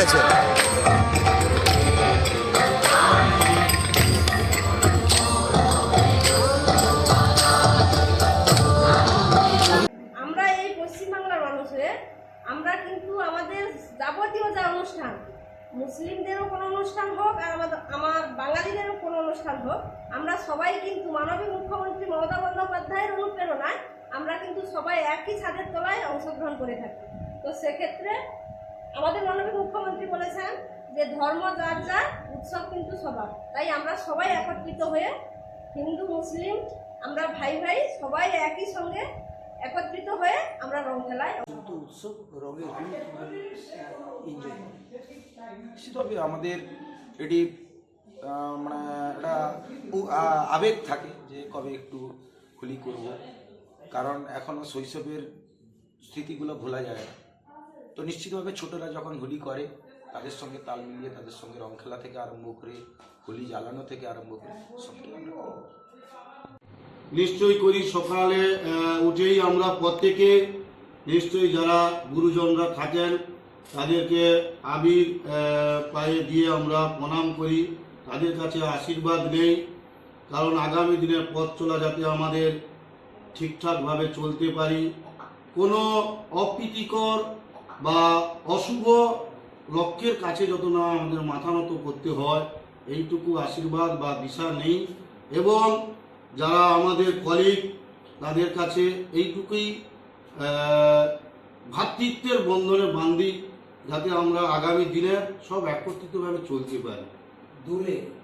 গেছে। আমরা এই পশ্চিমবাংলার মানুষ আমরা কিন্তু আমাদের যাবতীয় যা অনুষ্ঠান, মুসলিমদেরও কোনো অনুষ্ঠান হোক আর আমাদের, আমার বাঙালিদেরও কোনো অনুষ্ঠান হোক, আমরা সবাই কিন্তু মাননীয় মুখ্যমন্ত্রী মমতা বন্দ্যোপাধ্যায়ের অনুপ্রেরণায় আমরা কিন্তু সবাই একই ছাদের তলায় অংশগ্রহণ করে থাকি। তো সেক্ষেত্রে আমাদের মাননীয় মুখ্যমন্ত্রী বলেছেন যে ধর্ম যার যার, উৎসব কিন্তু সবার। তাই আমরা সবাই একত্রিত হয়ে হিন্দু, মুসলিম, আমরা ভাই ভাই সবাই একই সঙ্গে একত্রিত হয়ে আমরা রং কিন্তু উৎসব তবে আমাদের এটি মানে একটা আবেগ থাকে যে কবে একটু হোলি করব। কারণ এখনও শৈশবের স্মৃতিগুলো ভোলা যায় না। তো নিশ্চিতভাবে ছোটরা যখন হোলি করে, তাদের সঙ্গে তাল মিলিয়ে, তাদের সঙ্গে রং খেলা থেকে আরম্ভ করে, হোলি জ্বালানো থেকে আরম্ভ করে, সবটাই করি সকালে উঠেই আমরা প্রত্যেকে, নিশ্চয়ই যারা গুরুজনরা থাকেন, তাদেরকে আবির পায়ে দিয়ে আমরা প্রণাম করি। তাদের কাছে আশীর্বাদ নেই, কারণ আগামী দিনের পথ চলা যাতে আমাদের ঠিকঠাকভাবে চলতে পারি। কোনো অপ্রীতিকর বা অশুভ লক্ষ্যের কাছে যত না আমাদের মাথা নত করতে হয় এইটুকু আশীর্বাদ বা দিশা নেই। এবং যারা আমাদের কলিগ তাদের কাছে এইটুকুই আহ, ভ্রাতৃত্বের বন্ধনে বান্ধি যাতে আমরা আগামী দিনে সব একত্রিতভাবে চলতে পারি। দূরে।